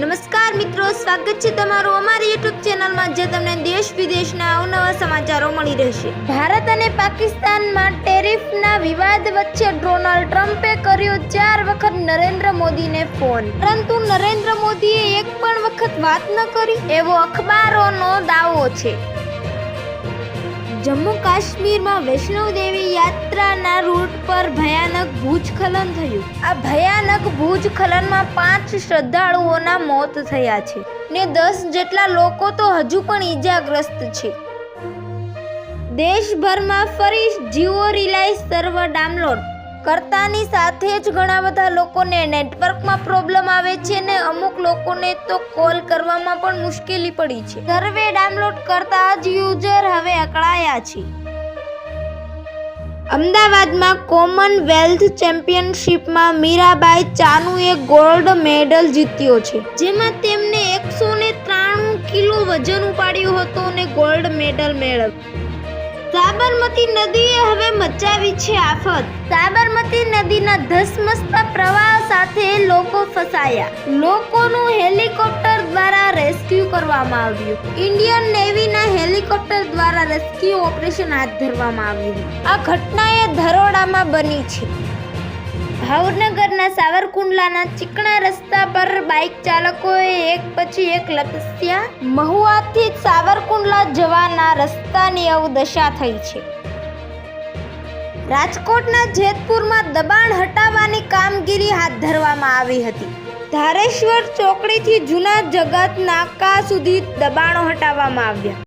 નમસ્કાર મિત્રો, સ્વાગત છે તમારું અમારી યુટ્યુબ ચેનલમાં જે તમને દેશ વિદેશના અવનવા સમાચારો મળી રહેશે. ભારત અને પાકિસ્તાનમાં ટેરિફના વિવાદ વચ્ચે ડોનાલ્ડ ટ્રમ્પે કર્યો ચાર વખત નરેન્દ્ર મોદીને ફોન. પરંતુ નરેન્દ્ર મોદીએ એક પણ વખત વાત ન કરી, એવો અખબારોનો દાવો છે. જમ્મુ કાશ્મીરમાં વૈષ્ણવ દેવી યાત્રાના રૂટ પર ભયાનક ભૂસ્ખલન થયું. આ ભયાનક ભૂસ્ખલનમાં પાંચ શ્રદ્ધાળુઓના મોત થયા છે ને દસ જેટલા લોકો તો હજુ પણ ઈજાગ્રસ્ત છે. દેશભરમાં ફરી જીઓ રિલાયન્સ સર્વર ડાઉનલોડ. કરતાની સાથે જ ઘણા બધા લોકોને નેટવર્કમાં પ્રોબ્લેમ આવે છે ને અમુક લોકોને તો કોલ કરવામાં પણ મુશ્કેલી પડી છે. સર્વે ડાઉનલોડ કરતા જ યુઝર હવે અકળાયા છે. અમદાવાદમાં કોમનવેલ્થ ચેમ્પિયનશિપમાં મીરાબાઈ ચાનુએ ગોલ્ડ મેડલ જીત્યો છે. જેમાં તેમને એકસો ને ત્રાણું કિલો વજન ઉપાડ્યું હતું અને ગોલ્ડ મેડલ મેળવ્યું. સાબરમતી નદીએ હવે મચાવી છે આફત. સાબરમતી નદીના ધસમસતા પ્રવાહ સાથે લોકો ફસાયા. લોકોનું હેલિકોપ્ટર કરવામાં આવ્યું. ઇન્ડિયન નેવીના હેલિકોપ્ટર દ્વારા રેસ્ક્યુ ઓપરેશન હાથ ધરવામાં આવ્યું. આ ઘટના એ ધરોડામાં બની છે. ભાવનગરના સાવરકુંડલાના ચીકણા રસ્તા પર બાઇક ચાલકોએ એક પછી એક લપસ્યા. મહુઆથી સાવરકુંડલા જવાના રસ્તાની અવદશા થઈ છે. રાજકોટના જેતપુરમાં દબાણ હટાવવાની કામગીરી હાથ ધરવામાં આવી હતી. ધારેશ્વર ચોકડીથી જૂના જગત નાકા સુધી દબાણો હટાવવામાં આવ્યા.